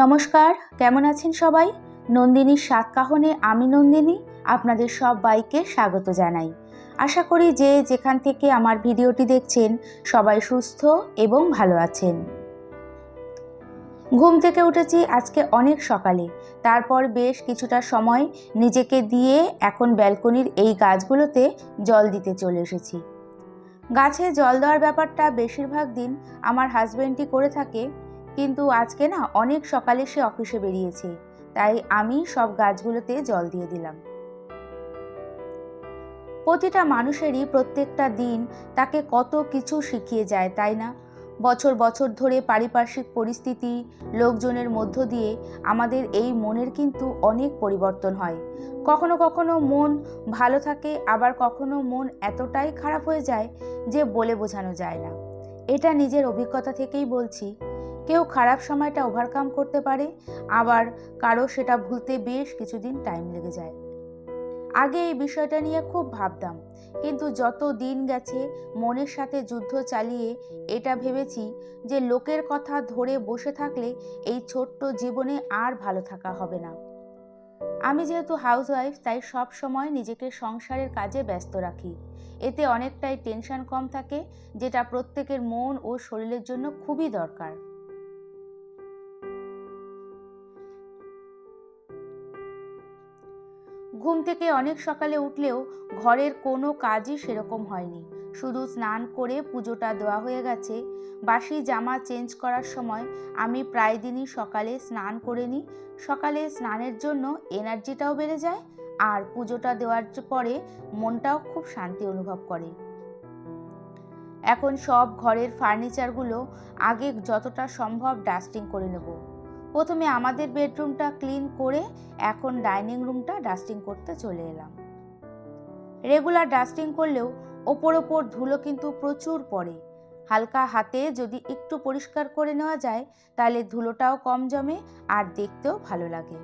নমস্কার, কেমন আছেন সবাই? নন্দিনীর সাত কাহনে আমি নন্দিনী, আপনাদের সব বাইকে স্বাগত জানাই। আশা করি যে যেখান থেকে আমার ভিডিওটি দেখছেন, সবাই সুস্থ এবং ভালো আছেন। ঘুম থেকে উঠেছি আজকে অনেক সকালে। তারপর বেশ কিছুটা সময় নিজেকে দিয়ে এখন ব্যালকনির এই গাছগুলোতে জল দিতে চলে এসেছি। গাছে জল দেওয়ার ব্যাপারটা বেশিরভাগ দিন আমার হাজব্যান্ডই করে থাকে। কিন্তু আজকে না অনেক সকালে সে অফিসে বেরিয়েছে, তাই আমি সব গাছগুলোতে জল দিয়ে দিলাম। প্রতিটা মানুষেরই প্রত্যেকটা দিন তাকে কত কিছু শিখিয়ে যায়, তাই না? বছর বছর ধরে পারিপার্শ্বিক পরিস্থিতি, লোকজনের মধ্য দিয়ে আমাদের এই মনের কিন্তু অনেক পরিবর্তন হয়। কখনো কখনো মন ভালো থাকে, আবার কখনো মন এতটাই খারাপ হয়ে যায় যে বলে বোঝানো যায় না। এটা নিজের অভিজ্ঞতা থেকেই বলছি কেউ খারাপ সময়টা ওভারকাম করতে পারে, আবার কারও সেটা ভুলতে বেশ কিছুদিন টাইম লেগে যায়। আগে এই বিষয়টা নিয়ে খুব ভাবতাম, কিন্তু যত দিন গেছে, মনের সাথে যুদ্ধ চালিয়ে এটা ভেবেছি যে লোকের কথা ধরে বসে থাকলে এই ছোট্ট জীবনে আর ভালো থাকা হবে না। আমি যেহেতু হাউসওয়াইফ তাই সব সময় নিজেকে সংসারের কাজে ব্যস্ত রাখি। এতে অনেকটাই টেনশন কম থাকে, যেটা প্রত্যেকের মন ও শরীরের জন্য খুবই দরকার। ঘুম থেকে অনেক সকালে উঠলেও ঘরের কোনো কাজই সেরকম হয়নি। শুধু স্নান করে পুজোটা দেওয়া হয়ে গেছে। বাসি জামা চেঞ্জ করার সময় আমি প্রায় দিনই সকালে স্নান করে নিই। সকালে স্নানের জন্য এনার্জিটাও বেড়ে যায় আর পুজোটা দেওয়ার পরে মনটাও খুব শান্তি অনুভব করে। এখন সব ঘরের ফার্নিচারগুলো আগে যতটা সম্ভব ডাস্টিং করে নেব। প্রথমে আমাদের বেডরুমটা ক্লিন করে এখন ডাইনিং রুমটা ডাস্টিং করতে চলে এলাম। রেগুলার ডাস্টিং করলেও ওপর ওপর ধুলো কিন্তু প্রচুর পড়ে। হালকা হাতে যদি একটু পরিষ্কার করে নেওয়া যায়, তাহলে ধুলোটাও কম জমে আর দেখতেও ভালো লাগে।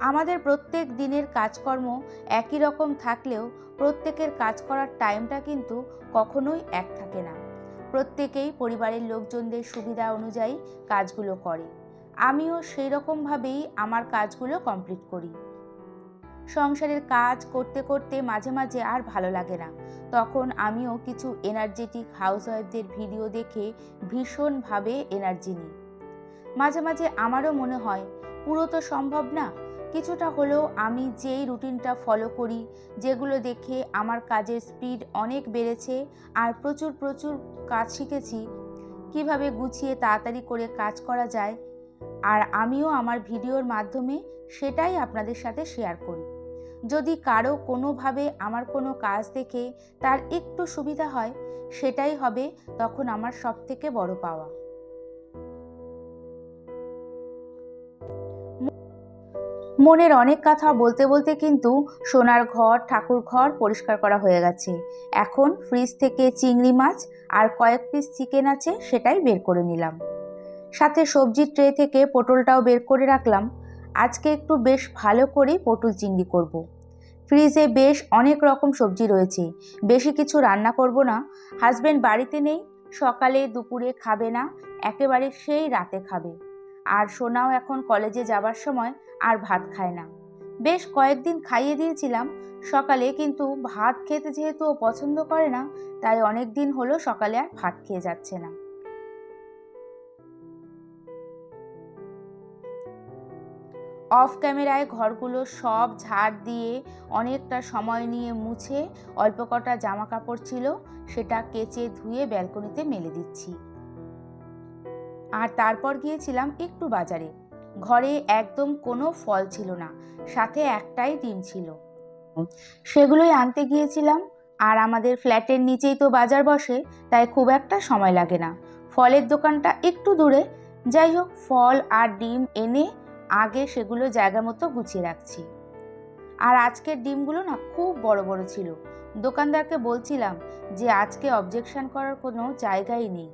আমাদের প্রত্যেক দিনের কাজকর্ম একই রকম থাকলেও প্রত্যেকের কাজ করার টাইমটা কিন্তু কখনোই এক থাকে না। প্রত্যেকেই পরিবারের লোকজনদের সুবিধা অনুযায়ী কাজগুলো করে। আমিও সেই রকমভাবেই আমার কাজগুলো কমপ্লিট করি। সংসারের কাজ করতে করতে মাঝে মাঝে আর ভালো লাগে না। তখন আমিও কিছু এনার্জেটিক হাউসওয়াইফদের ভিডিও দেখে ভীষণভাবে এনার্জি নিই। মাঝে মাঝে আমারও মনে হয়, পুরো তো সম্ভব না। কিছুটা হলেও আমি যেই রুটিনটা ফলো করি, যেগুলো দেখে আমার কাজের স্পিড অনেক বেড়েছে আর প্রচুর প্রচুর কাজ শিখেছি, কীভাবে গুছিয়ে তাড়াতাড়ি করে কাজ করা যায় আর আমিও আমার ভিডিওর মাধ্যমে সেটাই আপনাদের সাথে শেয়ার করি। যদি কারও কোনোভাবে আমার কোনো কাজ দেখে তার একটু সুবিধা হয়, সেটাই হবে তখন আমার সব থেকে বড় পাওয়া। মনের অনেক কথা বলতে বলতে কিন্তু সোনার ঘর, ঠাকুর ঘর পরিষ্কার করা হয়ে গেছে। এখন ফ্রিজ থেকে চিংড়ি মাছ আর কয়েক পিস চিকেন আছে সেটাই বের করে নিলাম। সাথে সবজির ট্রে থেকে পটলটাও বের করে রাখলাম। আজকে একটু বেশ ভালো করে পটল চিংড়ি করব। ফ্রিজে বেশ অনেক রকম সবজি রয়েছে। বেশি কিছু রান্না করব না। হাজব্যান্ড বাড়িতে নেই, সকালে দুপুরে খাবে না, একেবারে সেই রাতে খাবে। আর সোনাও এখন কলেজে যাবার সময় আর ভাত খায় না। বেশ কয়েকদিন খাইয়ে দিয়েছিলাম, সকালে কিন্তু ভাত খেতে যেহেতু ও পছন্দ করে না, তাই অনেক দিন হলো সকালে আর ভাত খেয়ে যাচ্ছে না। অফ ক্যামেরায় ঘরগুলো সব ঝাড় দিয়ে অনেকটা সময় নিয়ে মুছে অল্প কটা জামা কাপড় ছিল, সেটা কেচে ধুয়ে ব্যালকনিতে মেলে দিচ্ছি। আর তারপর গিয়েছিলাম একটু বাজারে। ঘরে একদম কোনো ফল ছিল না সাথে একটাই ডিম ছিল। সেগুলোই আনতে গিয়েছিলাম আর আমাদের ফ্ল্যাটের নিচেই তো বাজার বসে তাই খুব একটা সময় লাগে না। ফলের দোকানটা একটু দূরে যাই হোক ফল আর ডিম এনে আগে সেগুলো জায়গা মতো গুছিয়ে রাখছি। আর আজকের ডিমগুলো না খুব বড় বড় ছিল। দোকানদারকে বলছিলাম যে আজকে অবজেকশন করার কোনো জায়গাই নেই।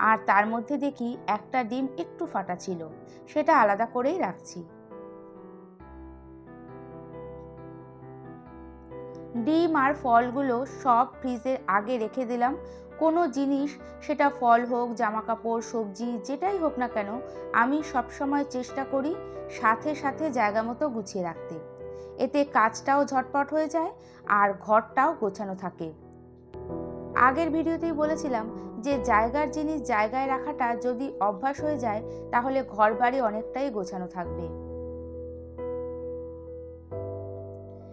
আর তার মধ্যে দেখি একটা ডিম একটু ফাটা ছিল, সেটা আলাদা করেই রাখছি। ডিম আর ফলগুলো সব ফ্রিজের আগে রেখে দিলাম। কোনো জিনিস, সেটা ফল হোক জামা কাপড় সবজি, যেটাই হোক না কেন, আমি সবসময় চেষ্টা করি সাথে সাথে জায়গা মতো গুছিয়ে রাখতে। এতে কাজটাও ঝটপট হয়ে যায় আর ঘরটাও গোছানো থাকে। আগের ভিডিওতেই বলেছিলাম যে জায়গার জিনিস জায়গায় রাখাটা যদি অভ্যাস হয়ে যায়, তাহলে ঘর বাড়ি অনেকটাই গোছানো থাকবে।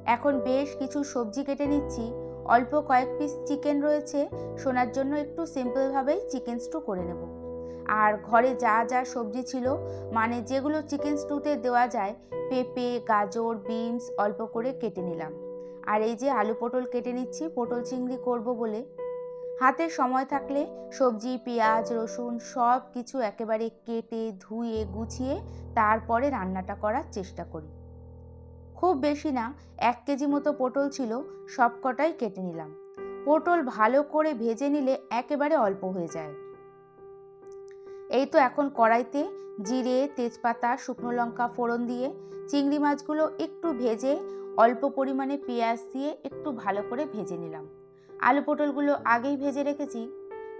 এখন বেশ কিছু সবজি কেটে নিচ্ছি। অল্প কয়েক পিস চিকেন রয়েছে। শোনার জন্য একটু সিম্পলভাবেই চিকেন স্টু করে নেব। আর ঘরে যা যা সবজি ছিল মানে যেগুলো চিকেন স্টুতে দেওয়া যায়, পেঁপে, গাজর বিনস অল্প করে কেটে নিলাম। আর এই যে আলু পটল কেটে নিচ্ছি, পটল চিংড়ি করব বলে। হাতে সময় থাকলে সবজি, পেঁয়াজ, রসুন সব কিছু একেবারে কেটে, ধুয়ে, গুছিয়ে তারপরে রান্নাটা করার চেষ্টা করি। খুব বেশি না, এক কেজি মতো পটল ছিল সব কটাই কেটে নিলাম। পটল ভালো করে ভেজে নিলে একেবারে অল্প হয়ে যায়। এই তো এখন কড়াইতে জিরে, তেজপাতা, শুকনো লঙ্কা ফোড়ন দিয়ে চিংড়ি মাছগুলো একটু ভেজে অল্প পরিমাণে পেঁয়াজ দিয়ে একটু ভালো করে ভেজে নিলাম। আলু পটলগুলো আগেই ভেজে রেখেছি।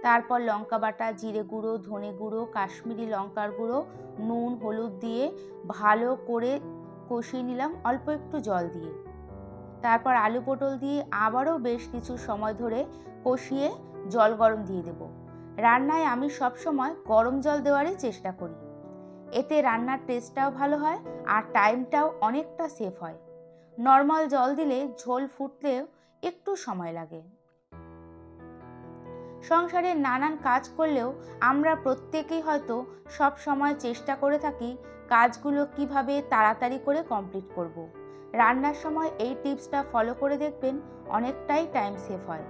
তারপর লঙ্কা বাটা, জিরে গুঁড়ো, ধনে গুঁড়ো, কাশ্মীরি লঙ্কার গুঁড়ো, নুন, হলুদ দিয়ে ভালো করে কষিয়ে নিলাম অল্প একটু জল দিয়ে। তারপর আলু পটল দিয়ে আবারও বেশ কিছু সময় ধরে কষিয়ে জল গরম দিয়ে দেব। রান্নায় আমি সবসময় গরম জল দেওয়ারই চেষ্টা করি। এতে রান্নার টেস্টটাও ভালো হয় আর টাইমটাও অনেকটা সেফ হয়। নর্মাল জল দিলে ঝোল ফুটতেও একটু সময় লাগে। সংসারে নানান কাজ করলেও আমরা প্রত্যেকেই হয়তো সব সময় চেষ্টা করে থাকি কাজগুলো কীভাবে তাড়াতাড়ি করে কমপ্লিট করব। রান্নার সময় এই টিপসটা ফলো করে দেখবেন, অনেকটাই টাইম সেভ হয়।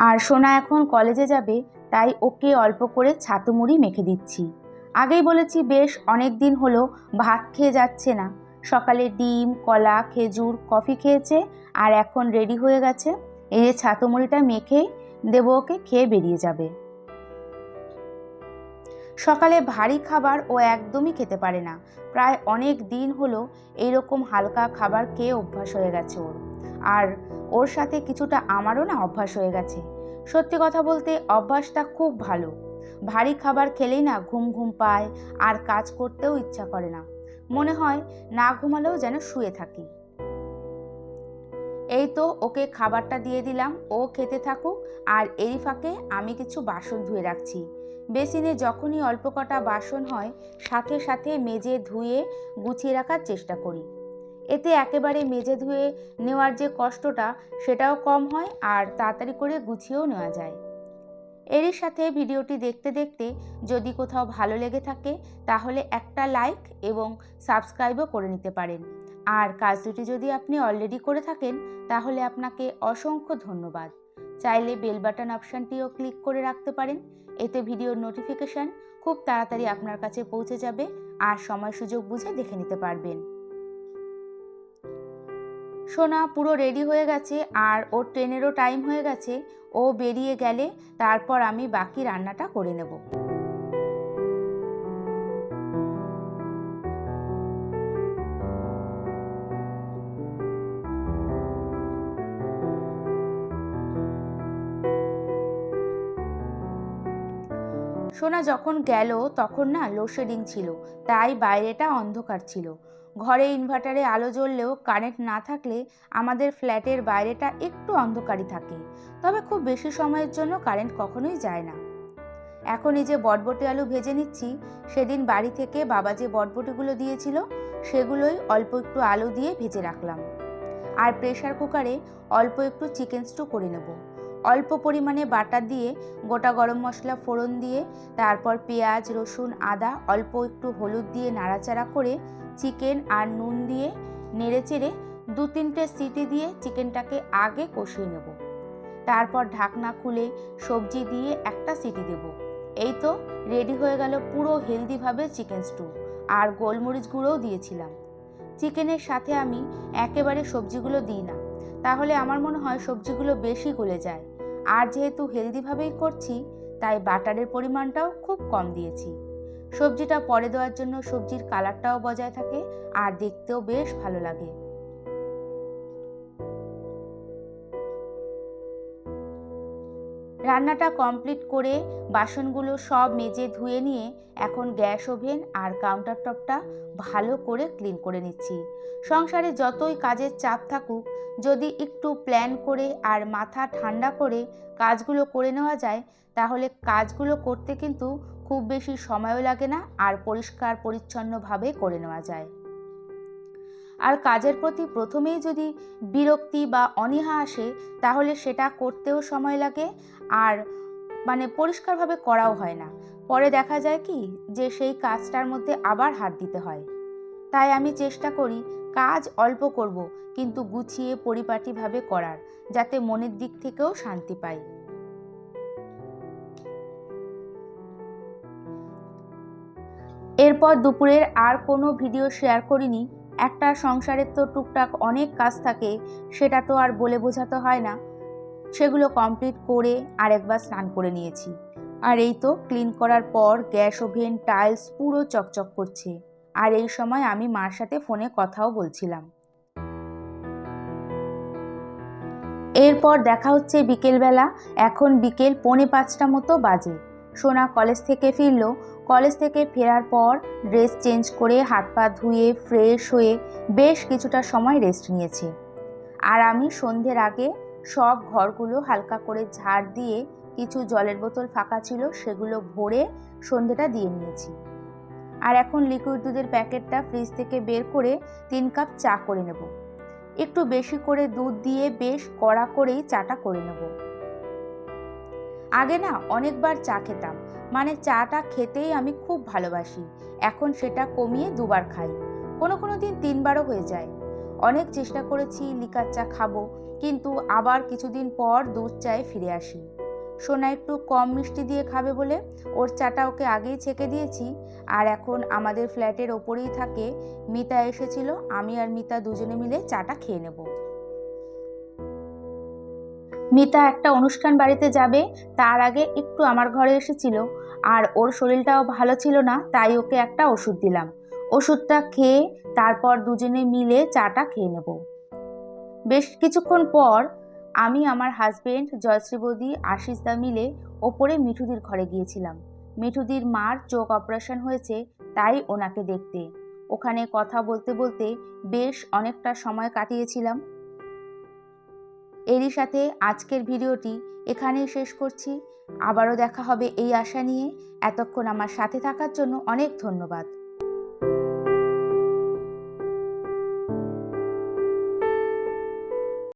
আর সোনা এখন কলেজে যাবে, তাই ওকে অল্প করে ছাতু মুড়ি মেখে দিচ্ছি। আগেই বলেছি, বেশ অনেক দিন হলো ভাত খেয়ে যাচ্ছে না। সকালে ডিম, কলা, খেজুর, কফি খেয়েছে, আর এখন রেডি হয়ে গেছে। এই যে ছাতু মুড়িটা মেখে দেবো ওকে, খেয়ে বেরিয়ে যাবে। সকালে ভারী খাবার ও একদমই খেতে পারে না। প্রায় অনেক দিন হলো এইরকম হালকা খাবার খেয়ে অভ্যাস হয়ে গেছে ওর। আর ওর সাথে কিছুটা আমারও না অভ্যাস হয়ে গেছে। সত্যি কথা বলতে অভ্যাসটা খুব ভালো। ভারী খাবার খেলেই না ঘুম ঘুম পায় আর কাজ করতেও ইচ্ছা করে না। মনে হয় না ঘুমালেও যেন শুয়ে থাকি। এই তো ওকে খাবারটা দিয়ে দিলাম, ও খেতে থাকুক, আর এই ফাঁকে আমি কিছু বাসন ধুয়ে রাখছি। বেসিনে যখনই অল্প কটা বাসন হয়, সাথে সাথে মেজে ধুয়ে গুছিয়ে রাখার চেষ্টা করি। এতে একেবারে মেজে ধুয়ে নেওয়ার যে কষ্টটা, সেটাও কম হয় আর তাড়াতাড়ি করে গুছিয়েও নেওয়া যায়। এরই সাথে ভিডিওটি দেখতে দেখতে যদি কোথাও ভালো লেগে থাকে, তাহলে একটা লাইক এবং সাবস্ক্রাইবও করে নিতে পারেন। আর কাজ দুটি যদি আপনি অলরেডি করে থাকেন, তাহলে আপনাকে অসংখ্য ধন্যবাদ। চাইলে বেল বাটন অপশানটিও ক্লিক করে রাখতে পারেন। এতে ভিডিওর নোটিফিকেশান খুব তাড়াতাড়ি আপনার কাছে পৌঁছে যাবে আর সময় সুযোগ বুঝে দেখে নিতে পারবেন। সোনা পুরো রেডি হয়ে গেছে আর ওর ট্রেনেরও টাইম হয়ে গেছে। ও বেরিয়ে গেলে তারপর আমি বাকি রান্নাটা করে নেব। সোনা যখন গেল, তখন না লোডশেডিং ছিল, তাই বাইরেটা অন্ধকার ছিল। ঘরে ইনভার্টারে আলো জ্বললেও কারেন্ট না থাকলে আমাদের ফ্ল্যাটের বাইরেটা একটু অন্ধকারই থাকে। তবে খুব বেশি সময়ের জন্য কারেন্ট কখনোই যায় না। এখন এই যে বটবটি আলু ভেজে নিচ্ছি, সেদিন বাড়ি থেকে বাবা যে বটবটিগুলো দিয়েছিল, সেগুলোই অল্প একটু আলু দিয়ে ভেজে রাখলাম। আর প্রেশার কুকারে অল্প একটু চিকেন স্টু করে নেব। অল্প পরিমাণে বাটার দিয়ে, গোটা গরম মশলা ফোড়ন দিয়ে, তারপর পেঁয়াজ, রসুন, আদা, অল্প একটু হলুদ দিয়ে নাড়াচাড়া করে চিকেন আর নুন দিয়ে নেড়েচেড়ে দু তিনটে সিটি দিয়ে চিকেনটাকে আগে কষিয়ে নেব। তারপর ঢাকনা খুলে সবজি দিয়ে একটা সিটি দেব। এই তো রেডি হয়ে গেল পুরো হেলদিভাবে চিকেন স্টু, আর গোলমরিচ গুঁড়োও দিয়েছিলাম। চিকেনের সাথে আমি একেবারে সবজিগুলো দিই না, তাহলে আমার মনে হয় সবজিগুলো বেশি গলে যায়। আর যেহেতু হেলদিভাবেই করছি, তাই বাটারের পরিমাণটাও খুব কম দিয়েছি। সবজিটা পরে দেওয়ার জন্য সবজির কালারটাও বজায় থাকে, আর দেখতেও বেশ ভালো লাগে। রান্নাটা কমপ্লিট করে বাসনগুলো সব মেজে ধুয়ে নিয়ে এখন গ্যাস ওভেন আর কাউন্টার টপটা ভালো করে ক্লিন করে নিচ্ছি। সংসারে যতই কাজের চাপ থাকুক, যদি একটু প্ল্যান করে আর মাথা ঠান্ডা করে কাজগুলো করে নেওয়া যায়, তাহলে কাজগুলো করতে কিন্তু খুব বেশি সময়ও লাগে না আর পরিষ্কার পরিচ্ছন্নভাবে করে নেওয়া যায়। আর কাজের প্রতি প্রথমেই যদি বিরক্তি বা অনীহা আসে, তাহলে সেটা করতেও সময় লাগে আর মানে পরিষ্কারভাবে করাও হয় না। পরে দেখা যায় কি যে সেই কাজটার মধ্যে আবার হাত দিতে হয়। তাই আমি চেষ্টা করি কাজ অল্প করব কিন্তু গুছিয়ে পরিপাটিভাবে করার, যাতে মনের দিক থেকেও শান্তি পাই। এরপর দুপুরের আর কোনো ভিডিও শেয়ার করিনি। একটা সংসারের তো টুকটাক অনেক কাজ থাকে, সেটা তো আর বলে বোঝাতে হয় না। সেগুলো কমপ্লিট করে আরেকবার স্নান করে নিয়েছি। আর এই তো ক্লিন করার পর গ্যাস ওভেন টাইলস পুরো চকচক করছে। আর এই সময় আমি মার সাথে ফোনে কথাও বলছিলাম। এরপর দেখা হচ্ছে বিকেলবেলা, এখন বিকেল পৌনে পাঁচটা মতো বাজে। সোনা কলেজ থেকে ফিরল। কলেজ থেকে ফেরার পর ড্রেস চেঞ্জ করে হাত পা ধুয়ে ফ্রেশ হয়ে বেশ কিছুটা সময় রেস্ট নিয়েছে। আর আমি সন্ধ্যের আগে সব ঘরগুলো হালকা করে ঝাড় দিয়ে কিছু জলের বোতল ফাঁকা ছিল সেগুলো ভরে সন্ধ্যেটা দিয়ে নিয়েছি। আর এখন লিকুইড দুধের প্যাকেটটা ফ্রিজ থেকে বের করে তিন কাপ চা করে নেব। একটু বেশি করে দুধ দিয়ে বেশ কড়া করেই চাটা করে নেব। আগে না অনেকবার চা খেতাম। মানে চাটা খেতেই আমি খুব ভালোবাসি। এখন সেটা কমিয়ে দুবার খাই। কোনো কোনো দিন তিনবারও হয়ে যায়। অনেক চেষ্টা করেছি লিকার চা খাব, কিন্তু আবার কিছুদিন পর দুধ চায়ে ফিরে আসি। সোনা একটু কম মিষ্টি দিয়ে খাবে বলে ওর চাটা ওকে আগেই ছেঁকে দিয়েছি। আর এখন আমাদের ফ্ল্যাটের ওপরেই থাকে। মিতা এসেছিল, আমি আর মিতা দুজনে মিলে চাটা খেয়ে নেব। মিতা একটা অনুষ্ঠান বাড়িতে যাবে, তার আগে একটু আমার ঘরে এসেছিল। আর ওর শরীরটাও ভালো ছিল না, তাই ওকে একটা ওষুধ দিলাম। ওষুধটা খেয়ে তারপর দুজনে মিলে চাটা খেয়ে নেব। বেশ কিছুক্ষণ পর আমি আমার হাজবেন্ড জয়শ্রী বৌদি আশিসদা মিলে ওপরে মিঠুদির ঘরে গিয়েছিলাম। মিঠুদির মার চোখ অপারেশন হয়েছে, তাই ওনাকে দেখতে। ওখানে কথা বলতে বলতে বেশ অনেকটা সময় কাটিয়েছিলাম। এরই সাথে আজকের ভিডিওটি এখানেই শেষ করছি। আবারও দেখা হবে এই আশা নিয়ে। এতক্ষণ আমার সাথে থাকার জন্য অনেক ধন্যবাদ।